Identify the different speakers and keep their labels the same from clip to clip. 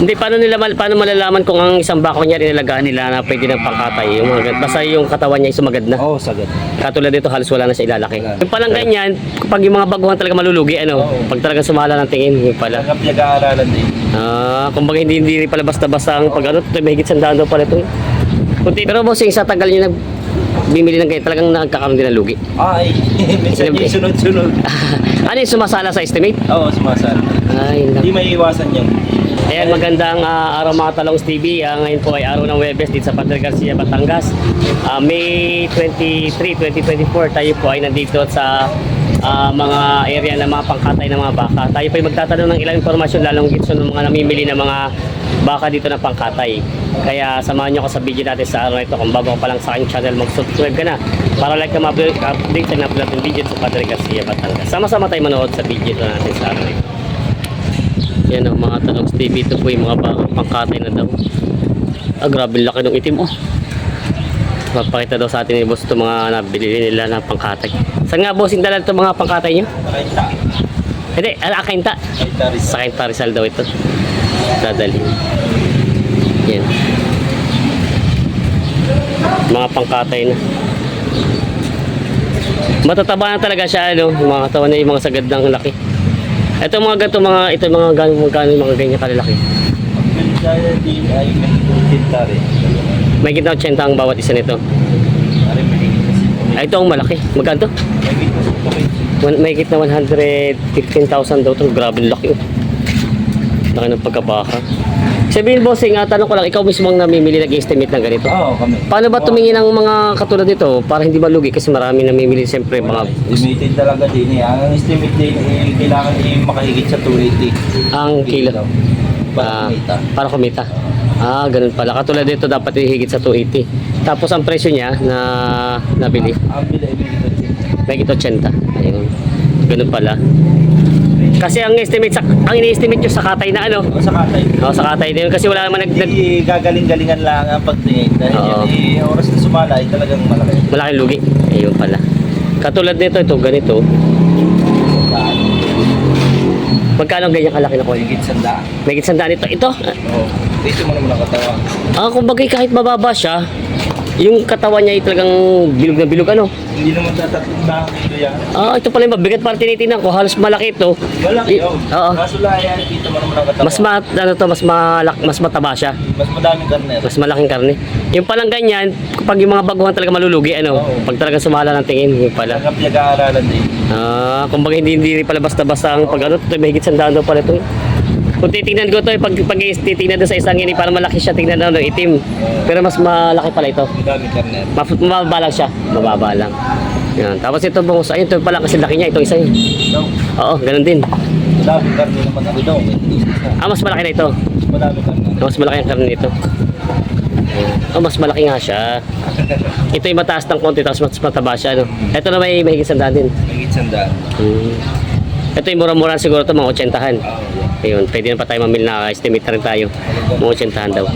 Speaker 1: Hindi, paano nila mal- paano malalaman kung ang isang bako niya inalagaan nila na pwede ng pangkatay? Yung mga, basta yung katawan niya ay sumagad na.
Speaker 2: Oo, sagad.
Speaker 1: Katulad dito, halos wala na siya ilalaki.
Speaker 2: Wala.
Speaker 1: Yung palang ganyan, kapag yung mga baguhan talaga malulugi, ano,
Speaker 2: Oo.
Speaker 1: pag talaga sumala ng tingin, yung pala.
Speaker 2: Talagang pinag-aaralan din.
Speaker 1: Ah, kumbaga hindi hindi pala basta-basta ang pag ano, ito, may higit sandaan daw pala ito. Kunti, pero bossing, sa tagal niya nag bimili ng ganyan, talagang nagkakaroon din ng lugi.
Speaker 2: Ay, minsan yung sunod-sunod.
Speaker 1: ano yung sumasala sa estimate?
Speaker 2: Oo, sumasal.
Speaker 1: Ay,
Speaker 2: Hindi may iwasan yun.
Speaker 1: Ayan, magandang ah, araw mga talong TV. Ah, ngayon po ay araw ng Webes dito sa Padre Garcia, Batangas. Ah, May 23, 2024, tayo po ay nandito sa ah, mga area ng mga pangkatay ng mga baka. Tayo po ay magtatanong ng ilang informasyon lalong gitso ng mga namimili ng mga baka dito na pangkatay. Kaya samahan nyo ko sa video natin sa araw na ito. Kung bago ka pa lang sa aking channel, mag-subscribe ka na para like ka ma-update sa na-upload ng video sa Padre Garcia, Batangas. Sama-sama tayo manood sa video natin sa araw na ito. Yan ang mga tanong TV. Ito po yung mga bakang pangkatay na daw. Ah, grabe laki ng itim oh. Papakita daw sa atin ni boss ito mga nabili nila na pangkatay. Saan nga boss yung dala ito mga pangkatay nyo?
Speaker 2: Nakaita.
Speaker 1: Hindi, ala kainta.
Speaker 2: Nakaita rin.
Speaker 1: Sa kainta Rizal daw ito. Dadali. Yan. Mga pangkatay na. Matataba na talaga siya ano, mga katawan na yung mga sagad ng laki. Ito mga ganito mga ito mga gano'n mga gano'n mga ganyan kalalaki.
Speaker 2: May rin.
Speaker 1: May gitna 80 ang bawat isa nito. Ay, ito ang malaki. Magkano?
Speaker 2: May gitna
Speaker 1: 115,000 daw to. Grabe laki. oh. Laki ng pagkabaka. Sabihin bossing, ah, tanong ko lang, ikaw mismo ang namimili nag-estimate ng ganito.
Speaker 2: Oo, kami.
Speaker 1: Paano ba tumingin ng mga katulad nito para hindi malugi kasi marami namimili siyempre mga
Speaker 2: Limited talaga din eh. Ang estimate din eh, kailangan eh, makahigit sa 280.
Speaker 1: ang kilo.
Speaker 2: Para
Speaker 1: Ah,
Speaker 2: kumita.
Speaker 1: para kumita. Ah, ganun pala. Katulad dito dapat higit sa 280. Tapos ang presyo niya na nabili,
Speaker 2: Ang bila ay may
Speaker 1: may
Speaker 2: gitna.
Speaker 1: 80. Ayun. Ganun pala. Kasi ang estimate sa ang ini-estimate nyo sa katay na ano.
Speaker 2: O sa katay.
Speaker 1: Oh, sa katay din kasi wala naman nag, nag
Speaker 2: Hindi gagaling-galingan lang ang pagtingin. Dahil
Speaker 1: Oo.
Speaker 2: yan, eh, oras na sumala ay talagang malaki.
Speaker 1: malaking lugi. Ayun pala. Katulad nito ito ganito. Magkano ang ganyan kalaki na ko?
Speaker 2: Higit sandaan.
Speaker 1: May gitsandaan ito. Ito.
Speaker 2: Oo. Dito mo naman ang katawan.
Speaker 1: Ah, kumbaga kahit mababa siya, yung katawan niya ay talagang bilog na bilog ano.
Speaker 2: Hindi naman tatatlong na dito yan.
Speaker 1: Ah, ito pala yung mabigat para tinitingnan ko. Halos malaki ito.
Speaker 2: Malaki
Speaker 1: I-
Speaker 2: oh.
Speaker 1: Oo.
Speaker 2: Kaso lang yan, dito ang katawan.
Speaker 1: Mas ma, ano to, mas malak, mas mataba siya.
Speaker 2: Mas madaming karne.
Speaker 1: Mas malaking karne. Yung palang ganyan, kapag yung mga baguhan talaga malulugi, ano,
Speaker 2: Oo.
Speaker 1: pag talaga sumala ng tingin, yung pala.
Speaker 2: Talagang pinag-aaralan din.
Speaker 1: Ah, kumbaga hindi hindi pala basta-basta ang pag ano, ito, may higit sandaan daw pala ito. Eh. Kung titingnan ko to, eh, pag, pag titingnan doon sa isang ini, parang malaki siya, tingnan na itim. Pero mas malaki pala ito. Maf- mababa lang siya. Mababa lang. Yan. Tapos ito bang ayun, ito pala kasi laki niya, itong isa yun. Oo, ganun din.
Speaker 2: Madaming karne naman ako daw.
Speaker 1: Ah, mas malaki na ito.
Speaker 2: Mas madaming karne.
Speaker 1: Mas malaki ang karne nito. Oh, mas malaki nga siya. Ito yung mataas ng konti, tapos mas mataba siya. Ano? Ito na may mahigit sandaan din.
Speaker 2: Higit sandaan.
Speaker 1: Hmm. Ito yung mura-mura siguro ito, mga 80-han.
Speaker 2: Oo.
Speaker 1: Ayun, pwede na pa tayo mamili na estimate na rin tayo. Mga 80-han daw.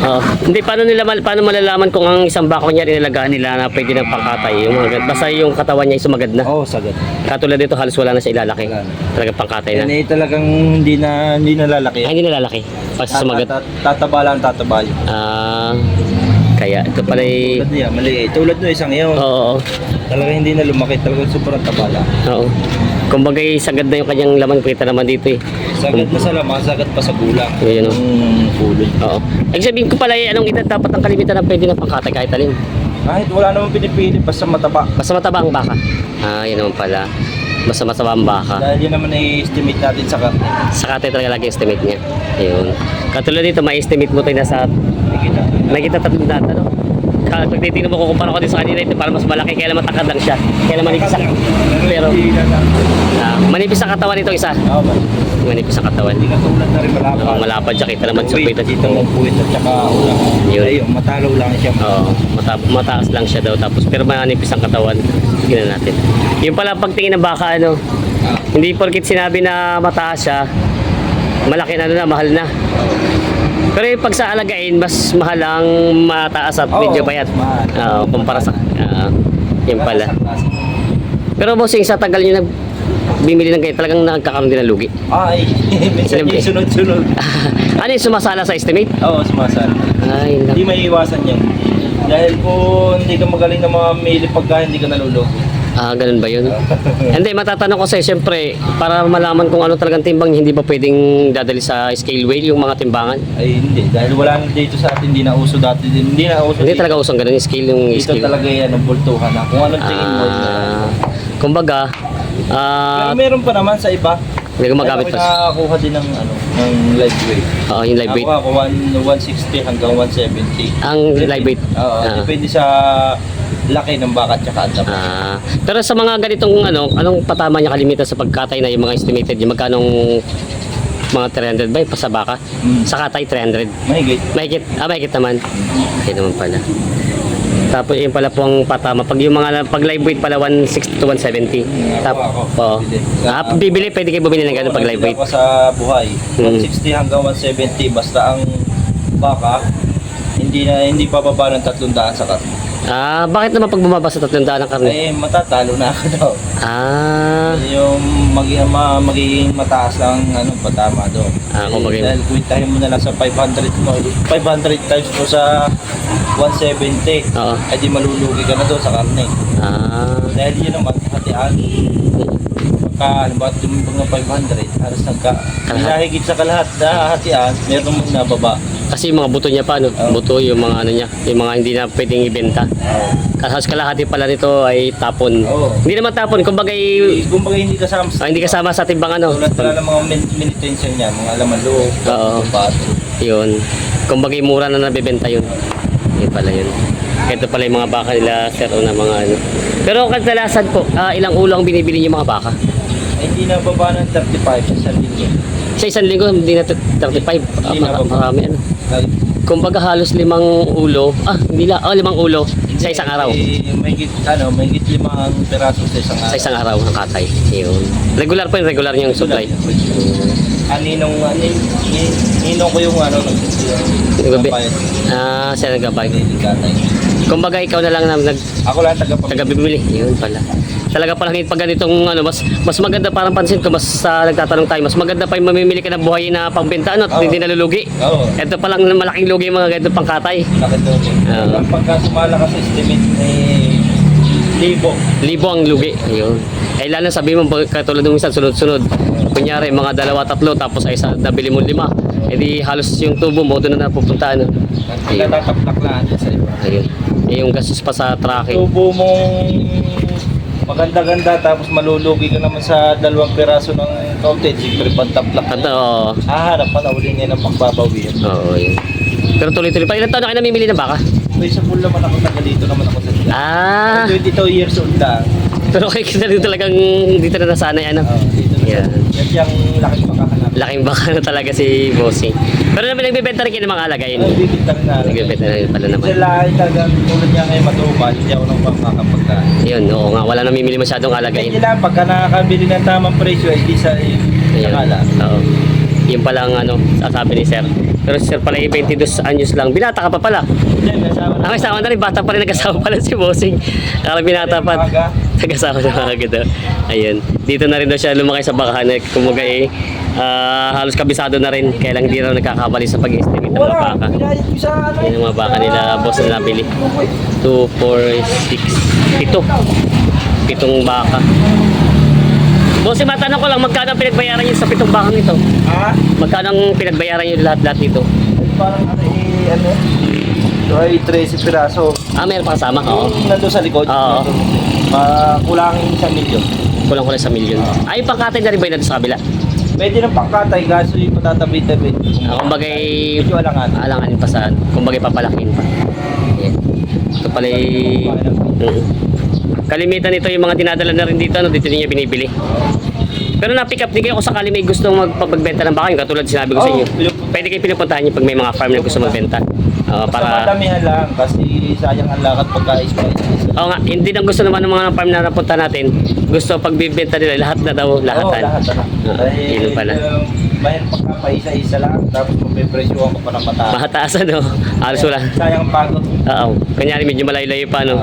Speaker 1: Oo. hindi, paano nila paano malalaman kung ang isang bako niya inalagaan nila na pwede ng pangkatay? Yung mga, basta yung katawan niya ay sumagad na.
Speaker 2: Oo, sagad.
Speaker 1: Katulad dito, halos wala na siya ilalaki.
Speaker 2: Wala na.
Speaker 1: Talagang pangkatay
Speaker 2: Yan
Speaker 1: na.
Speaker 2: eh talagang hindi na hindi na lalaki.
Speaker 1: Ay, hindi nalalaki. Pag sumagat.
Speaker 2: Tat- tat- Tataba lang tataba yun.
Speaker 1: Ah, kaya ito pala ay...
Speaker 2: Tulad niya, maliit. Tulad no isang iyon.
Speaker 1: Oo, oo,
Speaker 2: Talagang hindi na lumaki. Talagang sobrang taba lang.
Speaker 1: oo. Kumbaga ay sagad na yung kanyang laman. Kita naman dito eh.
Speaker 2: Sagad na sa laman, sagad pa sa gulang.
Speaker 1: Yun, oh.
Speaker 2: Yung pulot.
Speaker 1: Oo. Ay sabihin ko pala eh, anong edad dapat ang kalimitan na pwede ng pangkatay kahit alin?
Speaker 2: Kahit wala namang pinipili, basta mataba.
Speaker 1: Basta mataba ang baka. Ah, yun naman pala. Basta mataba ang baka.
Speaker 2: Dahil yun naman i-estimate natin sa karne.
Speaker 1: Sa katay talaga lagi estimate niya. Ayun. Katulad dito, may estimate mo tayo na sa
Speaker 2: Nakikita.
Speaker 1: nakita tatlong data, no? Ka- Pag titingnan mo, kukumpara ko din sa kanila ito, para mas malaki, kaya naman takad lang siya. Kaya naman manipis ang, pero, ah, manipis ang katawan nito isa. Manipis ang katawan.
Speaker 2: Hindi na tulad na rin malapad.
Speaker 1: Oo, malapad siya, kita naman sa
Speaker 2: Puwit. Dito mo puwit at saka ulang.
Speaker 1: Yun.
Speaker 2: Ayun, matalaw lang siya.
Speaker 1: Oo, mata mataas lang siya daw tapos pero manipis ang katawan. Tingnan natin. Yung pala pagtingin ng baka ano,
Speaker 2: Ah,
Speaker 1: hindi porkit sinabi na mataas siya, malaki na na, mahal na. Pero yung pag sa alagain, mas mahal ang mataas at
Speaker 2: Oo,
Speaker 1: medyo payat.
Speaker 2: mahal.
Speaker 1: Oo, kumpara sa, ah, yun pala. Pero bossing, sa tagal niyo nag bimili ng ganyan, talagang nakakaroon din ng lugi.
Speaker 2: Ay, minsan
Speaker 1: Siyempre.
Speaker 2: yung sunod-sunod.
Speaker 1: ano yung sumasala sa estimate?
Speaker 2: Oo, sumasal.
Speaker 1: Ay,
Speaker 2: Hindi
Speaker 1: naku.
Speaker 2: may iwasan yan. Dahil kung hindi ka magaling na mamili pagka hindi ka nalulog.
Speaker 1: Ah, ganun ba yun? Hindi, matatanong ko sa'yo, siyempre, para malaman kung ano talagang timbang, hindi ba pwedeng dadali sa scale wheel yung mga timbangan?
Speaker 2: Ay hindi, dahil wala na dito sa atin, hindi na uso dati din. Hindi na uso
Speaker 1: Hindi
Speaker 2: dito.
Speaker 1: talaga usang ganun yung scale yung
Speaker 2: Dito
Speaker 1: scale.
Speaker 2: talaga yan, ang bultuhan na. Kung anong tingin mo.
Speaker 1: Ah, kumbaga, ah,
Speaker 2: Pero meron pa naman sa iba.
Speaker 1: hindi gumagamit
Speaker 2: Ay,
Speaker 1: pa.
Speaker 2: ako nakakuha din ng ano, ng live weight.
Speaker 1: Oo, yung live weight.
Speaker 2: Ako ako 160 hanggang 170.
Speaker 1: Ang live weight.
Speaker 2: Oo,
Speaker 1: Ah.
Speaker 2: depende sa laki ng baka at saka.
Speaker 1: Ah, pero sa mga ganitong ano, anong patama niya kalimitan sa pagkatay na yung mga estimated, yung magkanong mga 300 ba yung sa baka?
Speaker 2: Mm.
Speaker 1: Sa katay 300.
Speaker 2: Mahigit.
Speaker 1: Mahigit, ah mahigit naman. Okay naman pala. Tapos yun pala po ang patama. Pag yung mga pag live weight pala 160 to 170. Tapos
Speaker 2: ako.
Speaker 1: oo.
Speaker 2: Bibili.
Speaker 1: Ah, bibili pwede kayo bumili ng ganun pag live weight.
Speaker 2: Ako sa buhay.
Speaker 1: Mm.
Speaker 2: 160 hanggang 170 basta ang baka hindi na hindi bababa ng 300 sa karne.
Speaker 1: Ah, bakit naman pag bumaba sa 300 ng karne?
Speaker 2: Eh matatalo na ako daw.
Speaker 1: Ah,
Speaker 2: Yung magiging, ma, magiging mataas lang ang ano, patama doon.
Speaker 1: Ah, kung
Speaker 2: eh,
Speaker 1: maging-
Speaker 2: Dahil kwentahin mo na lang sa 500 mo. 500 times mo sa 170.
Speaker 1: oo.
Speaker 2: Ay di malulugi ka na doon sa karne.
Speaker 1: Ah,
Speaker 2: Dahil yun naman, hatian. Pagka, halimbawa, tumimbang ng 500, halos nagka, hinahigit sa kalahat na hatian, meron mong nababa.
Speaker 1: Kasi yung mga buto niya pa, no?
Speaker 2: Oo.
Speaker 1: Buto yung mga ano niya, yung mga hindi na pwedeng ibenta. Kasi kalahati pala nito ay tapon.
Speaker 2: Oo.
Speaker 1: Hindi naman tapon, kumbaga ay,
Speaker 2: Kumbaga hindi kasama sa...
Speaker 1: ah, hindi kasama sa timbang ano.
Speaker 2: Tulad pala ng mga min- minitention niya, mga laman loob,
Speaker 1: Oo.
Speaker 2: bato.
Speaker 1: Yun. Kumbaga mura na nabibenta yun. Yun pala yun. Ito pala yung mga baka nila, sir, o na mga ano. Pero kadalasan po, ah, ilang ulo ang binibili niyo mga baka?
Speaker 2: Hindi na baba ng 35 sa linggo.
Speaker 1: Sa isang linggo, hindi na 35. Ah,
Speaker 2: Hindi na
Speaker 1: mara-
Speaker 2: ba?
Speaker 1: marami ano. Kumbaga halos limang ulo. Ah, hindi la. Oh, limang ulo sa isang araw.
Speaker 2: May git, ano, may git limang peraso sa isang araw.
Speaker 1: Sa isang araw ng katay. Yun. Regular po yung regular niyang supply.
Speaker 2: Aninong, anin, ni- ninong ko yung ano, nag
Speaker 1: Gabi. Ah, siya nagabay. Kumbaga ikaw na lang na nag
Speaker 2: Ako lang taga
Speaker 1: taga bibili. Yun pala. Talaga pala ngayon pag ganitong ano, mas mas maganda parang pansin ko mas sa nagtatanong tayo, mas maganda pa yung mamimili ka ng buhay na pangbenta ano, at
Speaker 2: Oo.
Speaker 1: hindi nalulugi.
Speaker 2: Oo.
Speaker 1: Ito pa lang malaking lugi mga ganito pangkatay.
Speaker 2: Bakit?
Speaker 1: Oo.
Speaker 2: Ang pagka sumala ka sa estimate eh, libo.
Speaker 1: Libo ang lugi. Ayun. Eh lalo sabi mo katulad ng isang sunod-sunod. Kunyari mga dalawa tatlo tapos ay isa nabili mo lima. Eh di halos yung tubo mo doon na napupunta ano. Ayun.
Speaker 2: ka tataplak lang dyan sa iba.
Speaker 1: Ayun. Eh, yung gastos pa sa tracking.
Speaker 2: Tubo mong maganda-ganda tapos malulugi ka naman sa dalawang peraso ng kaunti. Siyempre pantaplak
Speaker 1: At
Speaker 2: na.
Speaker 1: oo.
Speaker 2: Haharap pa na uli niya ng pagbabawi.
Speaker 1: Oo, yun. Pero tuloy-tuloy pa. Ilan taon na kayo namimili ng baka?
Speaker 2: May sa pool naman ako taga dito naman ako sa sila.
Speaker 1: Ah,
Speaker 2: 22 years old lang.
Speaker 1: pero kayo kita rin talagang dito na nasanay ano.
Speaker 2: Oo, dito na
Speaker 1: Yeah.
Speaker 2: Yan yung laking pagkahanap.
Speaker 1: Laking baka na talaga si Bossing. Pero naman nagbebenta rin kayo ng mga alagayin.
Speaker 2: Ay, bibigta rin na.
Speaker 1: Nagbebenta rin pala naman.
Speaker 2: Sila ay talagang tulad niya ngayon matumal, hindi ako nang makakapagkaan.
Speaker 1: Yun, oo nga. Wala namimili masyadong alagayin.
Speaker 2: Hindi lang, pagka nakakabili ng tamang presyo, hindi sa
Speaker 1: Ayun.
Speaker 2: nakala.
Speaker 1: Oo. Yun pala ang ano, sasabi ni Sir. Pero si Sir pala ay 22 anyos lang. Binata ka pa pala.
Speaker 2: Hindi, nasama
Speaker 1: Ang kasama na rin, bata pa rin nag-asawa pala si Bossing. Kala binata pa. Nag-asawa na agad daw. Ayun. Dito na rin daw siya lumaki sa bakahan. Kumaga eh, ah, halos kabisado na rin. Kaya lang di raw nagkakamali sa pag-estimate ng mga baka. Yan yung mga baka nila, boss na nabili. 2, 4, 6, 7. Pitong baka. Boss, matanong ko lang, magkano ang pinagbayaran niyo sa pitong bakang ito?
Speaker 2: Ha?
Speaker 1: Magkano ang pinagbayaran niyo lahat-lahat dito?
Speaker 2: Ay, parang ano eh, ano? Ay 13 piraso.
Speaker 1: Ah, meron pa kasama? Oo.
Speaker 2: Yung nandun sa likod.
Speaker 1: Oo.
Speaker 2: Uh, kulangin sa milyon.
Speaker 1: Kulang-kulang sa milyon. Ay, pangkatay na rin ba yun sa kabila?
Speaker 2: Pwede ng pangkatay, kaso yung patatabi-tabi.
Speaker 1: Ah, kumbaga eh,
Speaker 2: Medyo alangan.
Speaker 1: alanganin pa sa kumbaga papalakin pa. Yan. Ito pala mm. Kalimitan nito yung mga dinadala na rin dito, ano, dito niya binibili. Pero na-pick up din kayo kung sakali may gusto magpagbenta ng baka, yung katulad sinabi ko sa
Speaker 2: Oo,
Speaker 1: inyo. Pwede kayo pinupuntahan niyo pag may mga farm na gusto magbenta.
Speaker 2: Basta
Speaker 1: para
Speaker 2: madamihan lang kasi sayang ang lakad pagka spice.
Speaker 1: Oo nga, hindi lang gusto naman ng mga farm na napunta natin. Gusto pagbibenta nila lahat na daw, lahatan.
Speaker 2: Oo, lahat na.
Speaker 1: Oo,
Speaker 2: Dahil,
Speaker 1: yun pala.
Speaker 2: um, Mahal pagka pa isa-isa lang, tapos mapipresyohan ko pa ng mataas.
Speaker 1: Mahataas ano, halos wala.
Speaker 2: Sayang ang pagod.
Speaker 1: Oo, kanyari medyo malayo-layo pa, no?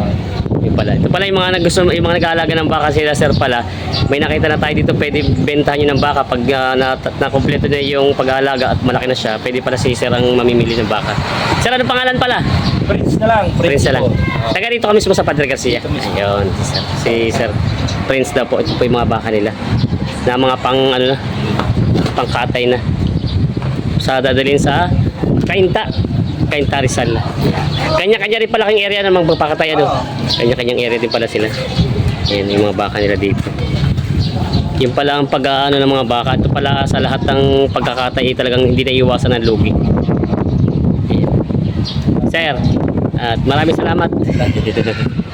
Speaker 1: Yung pala. Ito pala yung mga naggusto, yung mga nag-aalaga ng baka sila sir pala. May nakita na tayo dito, pwede bentahan nyo ng baka pag uh, na, na kompleto na yung pag-aalaga at malaki na siya. Pwede pala si sir ang mamimili ng baka. Sir, ano pangalan pala?
Speaker 2: Prince na lang.
Speaker 1: Prince na lang.
Speaker 2: Oo.
Speaker 1: Taga dito kami mismo sa Padre Garcia. Ayun, si sir. Si sir Prince daw po. Ito po yung mga baka nila. Na mga pang ano na, pang katay na. Sa dadalhin sa Kainta. Kainta Rizal. Kanya-kanya rin pala kayong area ng mga baka ano. Kanya-kanyang area din pala sila. Ayan yung mga baka nila dito. Yung pala ang pag-ano ng mga baka. Ito pala sa lahat ng pagkakatay talagang hindi na iwasan ng lugi. Ayan. Sir, at maraming salamat.